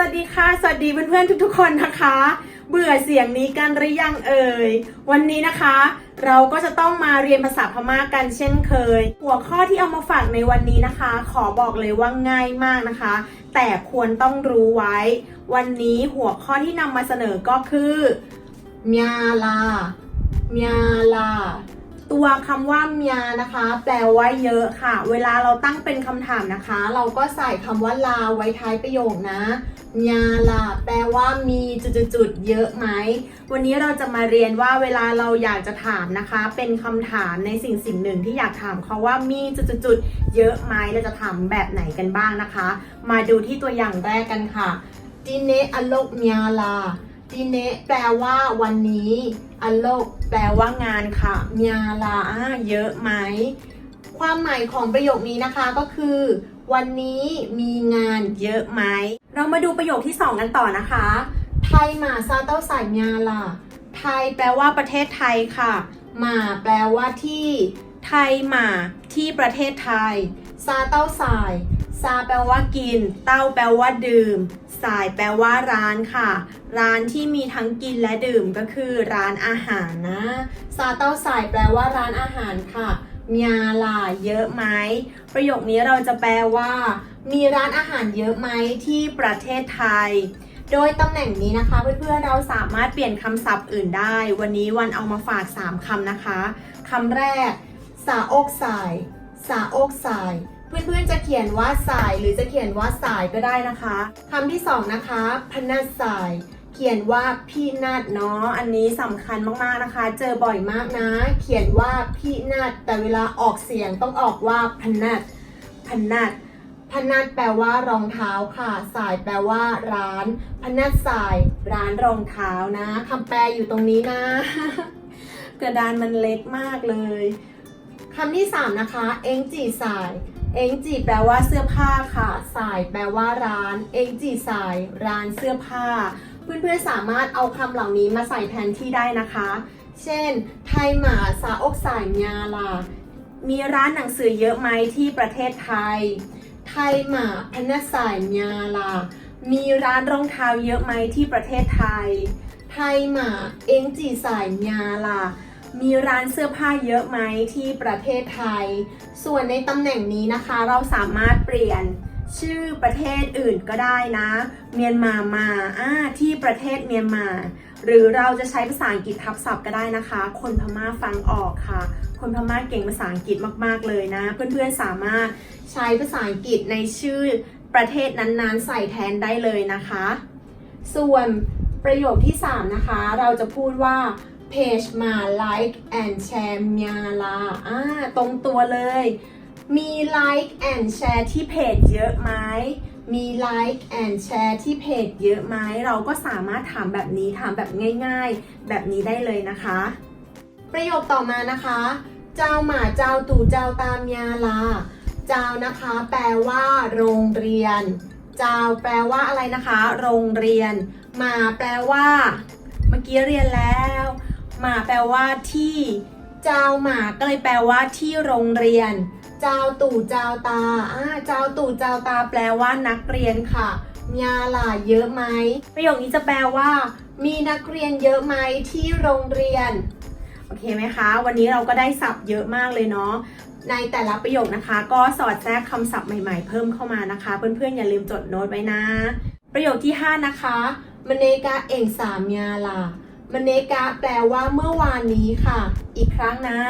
วัสดีค่ะ สวัสดีเพื่อนๆทุกๆ คนนะคะ เบื่อเสียงนี้กันหรือยังเอ่ย วันนี้นะคะ เราก็จะต้องมาเรียนภาษาพม่ากกันเช่นเคย หัวข้อที่เอามาฝากในวันนี้นะคะ ขอบอกเลยว่าง่ายมากนะคะ แต่ควรต้องรู้ไว้ วันนี้หัวข้อที่นำมาเสนอก็คือเมียลาเมียลาตัวคำว่าเมียนะคะ แปลว่าเยอะค่ะ เวลาเราตั้งเป็นคำถามนะคะ เราก็ใส่คำว่าลาไว้ท้ายประโยคนะ เมียลาแปลว่ามีจุดๆเยอะไหม วันนี้เราจะมาเรียนว่าเวลาเราอยากจะถามนะคะ เป็นคำถามในสิ่งสิ่งหนึ่งที่อยากถามเขาว่ามีจุดๆเยอะไหมเราจะถามแบบไหนกันบ้างนะคะ มาดูที่ตัวอย่างแรกกันค่ะดิเนอโลกเมียลาดีเนแปลว่าวันนี้อโลกแปลว่างานค่ะเมียลาอ่าเยอะไหมความหมายของประโยคนี้นะคะก็คือ วันนี้มีงานเยอะไหม เรามาดูประโยคที่ 2 กันต่อนะคะ ไทยหมาซาเต้าสายเมียลาไทยแปลว่าประเทศไทยค่ะ หมาแปลว่าที่ ไทยหมาที่ประเทศไทย ซาเต้าสาย ซาแปลว่ากิน เต้าแปลว่าดื่ม สายแปลว่าร้านค่ะ ร้านที่มีทั้งกินและดื่มก็คือร้านอาหารนะ ซาเต้าสายแปลว่าร้านอาหารค่ะเมียลาเยอะไหม ประโยคนี้เราจะแปลว่า มีร้านอาหารเยอะไหมที่ประเทศไทย โดยตำแหน่งนี้นะคะ เพื่อนๆเราสามารถเปลี่ยนคำศัพท์อื่นได้ วันนี้วันเอามาฝาก 3คำนะคะคำแรก สาอกสายสาอกสาย เพื่อนๆจะเขียนว่าสายหรือจะเขียนว่าสายก็ได้นะคะคำที่สองนะคะพนัสสาย ขียนว่าพี่นาดเนาะอันนี้สำคัญมากๆนะคะ เจอบ่อยมากนะ เขียนว่าพี่นาดแต่เวลาออกเสียงต้องออกว่าพนัดพนัดพนัดแปลว่ารองเท้าค่ะ สายแปลว่า ร้าน พนัดสายร้านรองเท้านะคำแปลอยู่ตรงนี้นะ กระดานมันเล็กมากเลยคำที่ 3 นะคะ เอ็งจีสาย เอ็งจีแปลว่าเสื้อผ้าค่ะ สายแปลว่าร้าน เอ็งจีสาย ร้านเสื้อผ้า เพื่อนๆสามารถเอาคำเหล่านี้มาใส่แทนที่ได้นะคะ เช่น ไทยหมาสาอกสายญาลามีร้านหนังสือเยอะไหมที่ประเทศไทย ไทยหมาพนสายญาลามีร้านรองเท้าเยอะไหมที่ประเทศไทย ไทยหมาเอ็งจีสายญาลามีร้านเสื้อผ้าเยอะไหมที่ประเทศไทย ส่วนในตำแหน่งนี้นะคะ เราสามารถเปลี่ยน ชื่อประเทศอื่นก็ได้นะ เมียนมามาอ่าที่ประเทศเมียนมา หรือเราจะใช้ภาษาอังกฤษทับศัพท์ก็ได้นะคะ คนพม่าฟังออกค่ะ คนพม่าเก่งภาษาอังกฤษมากๆเลยนะ เพื่อนๆสามารถใช้ภาษาอังกฤษในชื่อประเทศนั้นๆ ใส่แทนได้เลยนะคะ ส่วนประโยคที่ 3 นะคะ เราจะพูดว่าเพจมา like and share เมียลาอ่าตรงตัวเลย มี like and share ที่เพจเยอะไหมมี like and share ที่เพจเยอะไหมเราก็สามารถถามแบบนี้ถามแบบง่าย ๆ แบบนี้ได้เลยนะคะ ประโยคต่อมานะคะ เจ้าหมาเจ้าตู่เจ้าตามยาลา เจ้านะคะ แปลว่าโรงเรียน เจ้าแปลว่าอะไรนะคะ โรงเรียน หมาแปลว่า เมื่อกี้เรียนแล้ว หมาแปลว่าที่ เจ้าหมาก็เลยแปลว่าที่โรงเรียนเจ้าตู่จ้าตาอ่าจ้าตู่จ้าตาแปลว่านักเรียนค่ะยาล่ะเยอะไหม ประโยคนี้จะแปลว่า มีนักเรียนเยอะไหมที่โรงเรียน โอเคไหมคะ วันนี้เราก็ได้ศัพท์เยอะมากเลยเนาะ ในแต่ละประโยคนะคะ ก็สอดแทรกคำศัพท์ใหม่ๆ เพิ่มเข้ามานะคะ เพื่อนๆอย่าลืมจดโน้ตไว้นะ ประโยคที่ 5 นะคะมเนกาเองสามยาลามเนกาแปลว่าเมื่อวานนี้ค่ะ อีกครั้งนะ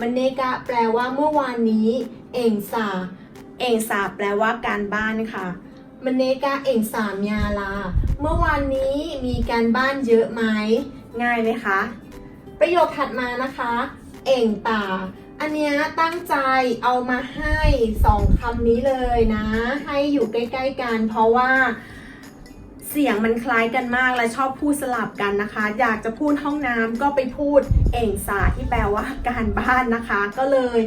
มเนกาแปลว่าเมื่อวานนี้ เอ่งสาเอ่งสาแปลว่าการบ้านค่ะมเนกาเอ่งสามยาลา เมื่อวานนี้มีการบ้านเยอะไหม ง่ายไหมคะ ประโยคถัดมานะคะ เอ่งตา อันนี้ตั้งใจเอามาให้สองคำนี้เลยนะ ให้อยู่ใกล้ ๆกัน เพราะว่า เสียงมันคล้ายกันมากและชอบพูดสลับกันนะคะ อยากจะพูดห้องน้ำก็ไปพูดเอ่งสาที่แปลว่าการบ้านนะคะ ก็เลย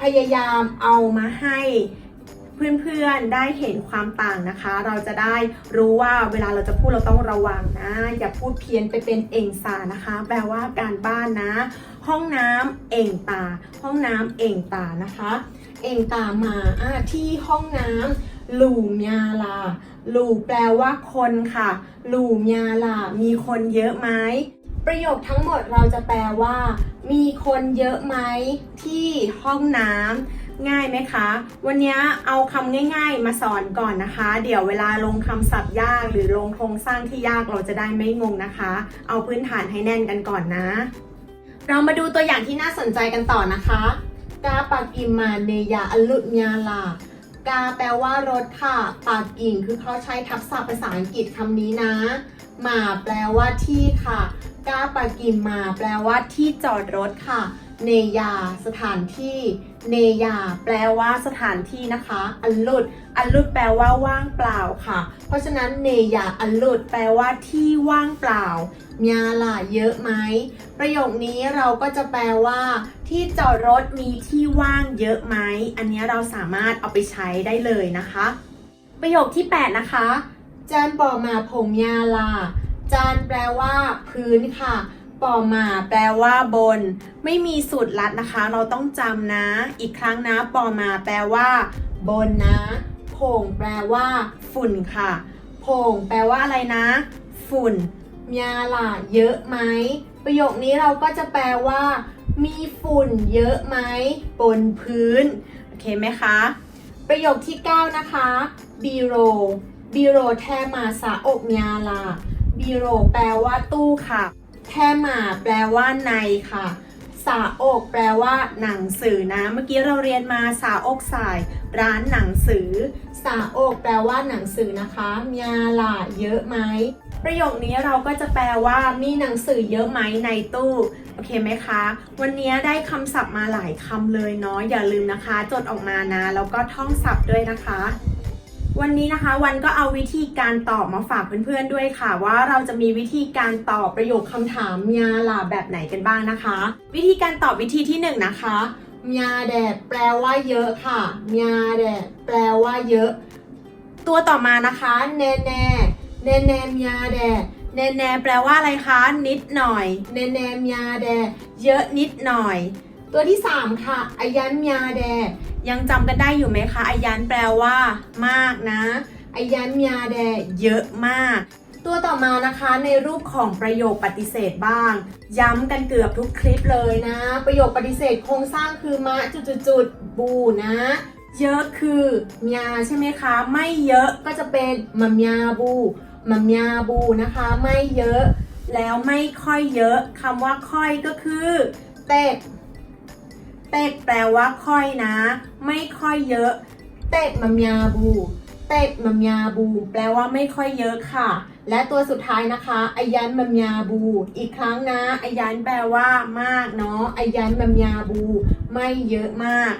พยายามเอามาให้เพื่อนๆได้เห็นความต่างนะคะ เราจะได้รู้ว่าเวลาเราจะพูดเราต้องระวังนะ อย่าพูดเพี้ยนไปเป็นเอ่งสานะคะ แปลว่าการบ้านนะ ห้องน้ำเอ่งตา ห้องน้ำเอ่งตานะคะ เอ่งตามาที่ห้องน้ำหลูมยาลาหลูแปลว่าคนค่ะหลูมยาลามีคนเยอะไหม ประโยคทั้งหมดเราจะแปลว่า มีคนเยอะไหมที่ห้องน้ำง่ายไหมคะ วันนี้เอาคำง่าย ๆ มาสอนก่อนนะคะ เดี๋ยวเวลาลงคำศัพท์ยากหรือลงโครงสร้างที่ยากเราจะได้ไม่งงนะคะ เอาพื้นฐานให้แน่นกันก่อนนะ เรามาดูตัวอย่างที่น่าสนใจกันต่อนะคะกาปากิมมาเนยาอลุญาลากาแปลว่ารถค่ะ ปากกิ่งคือเขาใช้ทับศัพท์ภาษาอังกฤษคำนี้นะ หมาแปลว่าที่ค่ะ กาปากิมมา แปลว่าที่จอดรถค่ะ เนยา สถานที่ เนยา แปลว่าสถานที่นะคะ อัลลุด อัลลุดแปลว่าว่างเปล่าค่ะ เพราะฉะนั้นเนยาอัลลุดแปลว่าที่ว่างเปล่ามียาล่ะเยอะไหม ประโยคนี้เราก็จะแปลว่า ที่จอดรถมีที่ว่างเยอะไหม อันนี้เราสามารถเอาไปใช้ได้เลยนะคะ ประโยคที่ 8 นะคะแจนปอมาผมยาลา จานแปลว่า พื้นค่ะปอมาแปลว่าบน ไม่มีสูตรลัดนะคะ เราต้องจำนะ อีกครั้งนะปอมาแปลว่า บนนะโผงแปลว่า ฝุ่นค่ะโผงแปลว่าอะไรนะ ฝุ่นมียาล่ะเยอะไหมประโยคนี้เราก็จะแปลว่า มีฝุ่นเยอะไหมบนพื้นโอเคไหมคะประโยคที่ 9 นะคะบีโรบีโรแทมาสาอกมียาลา บีโรแปลว่าตู้ค่ะแทมาแปลว่าในค่ะสาอกแปลว่าหนังสือนะ เมื่อกี้เราเรียนมาสาอกสาย ร้านหนังสือ สาอกแปลว่าหนังสือนะคะมียาล่ะเยอะไหมประโยคนี้เราก็จะแปลว่ามีหนังสือเยอะไหมในตู้โอเคไหมคะ วันนี้ได้คำศัพท์มาหลายคำเลยเนาะอย่าลืมนะคะ จดออกมานะแล้วก็ท่องศัพท์ด้วยนะคะ วันนี้นะคะวันก็เอาวิธีการตอบมาฝากเพื่อนๆด้วยค่ะ ว่าเราจะมีวิธีการตอบประโยคคำถามยาลาแบบไหนกันบ้างนะคะ วิธีการตอบวิธีที่หนึ่งนะคะยาแดดแปลว่าเยอะค่ะยาแดดแปลว่าเยอะ ตัวต่อมานะคะแน่แน่แน่แน่ยาแดดแน่แน่แปลว่าอะไรคะ นิดหน่อยแน่แน่ยาแดดเยอะนิดหน่อย ตัวที่ 3 ค่ะอายันยาแดด ยังจำกันได้อยู่ไหมคะอายันแปลว่า มากนะอายันยาแดเยอะมาก ตัวต่อมานะคะในรูปของประโยคปฏิเสธบ้าง ย้ำกันเกือบทุกคลิปเลยนะ ประโยคปฏิเสธโครงสร้างคือมะจุดๆบูนะ เยอะคือมยาใช่ไหมคะ ไม่เยอะก็จะเป็นมัมยาบูมัมยาบูนะคะ ไม่เยอะ แล้วไม่ค่อยเยอะคำว่าค่อยก็คือ เต็ก เต็กแปลว่าค่อยนะ ไม่ค่อยเยอะ เต็กมัมยาบู เต็กมัมยาบู แปลว่าไม่ค่อยเยอะค่ะ และตัวสุดท้ายนะคะอายันมัมยาบู อีกครั้งนะอายันแปลว่ามากเนาะอายันมัมยาบู ไม่เยอะมาก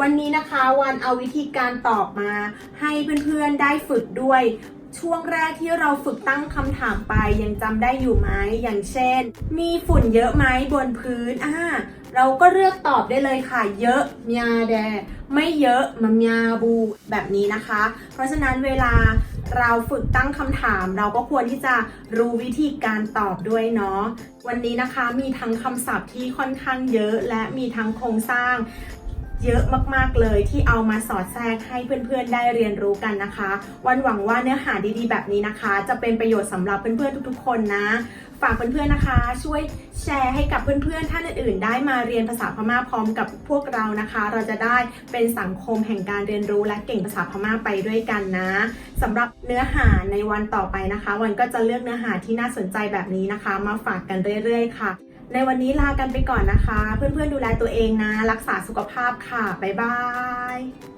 วันนี้นะคะวันเอาวิธีการตอบมา ให้เพื่อนๆได้ฝึกด้วย ช่วงแรกที่เราฝึกตั้งคำถามไปยังจำได้อยู่ไหมอย่างเช่น มีฝุ่นเยอะไหมบนพื้นอ่าเราก็เลือกตอบได้เลยค่ะ เยอะมยาแด ไม่เยอะมามยาบู แบบนี้นะคะ เพราะฉะนั้นเวลาเราฝึกตั้งคำถาม เราก็ควรที่จะรู้วิธีการตอบด้วยเนาะวันนี้นะคะมีทั้งคำศัพท์ที่ค่อนข้างเยอะ และมีทั้งโครงสร้าง เยอะมากๆเลยที่เอามาสอดแทรกให้เพื่อนๆได้เรียนรู้กันนะคะ วันหวังว่าเนื้อหาดีๆ แบบนี้นะคะ จะเป็นประโยชน์สำหรับเพื่อนๆทุกๆ คนนะ ฝากเพื่อนๆนะคะ ช่วยแชร์ให้กับเพื่อนๆท่านอื่นๆ ได้มาเรียนภาษาพม่าพร้อมกับพวกเรานะคะ เราจะได้เป็นสังคมแห่งการเรียนรู้และเก่งภาษาพม่าไปด้วยกันนะสำหรับเนื้อหาในวันต่อไปนะคะ วันก็จะเลือกเนื้อหาที่น่าสนใจแบบนี้นะคะ มาฝากกันเรื่อยๆ ค่ะ ในวันนี้ลากันไปก่อนนะคะ เพื่อนๆดูแลตัวเองนะ รักษาสุขภาพค่ะ บ๊ายบาย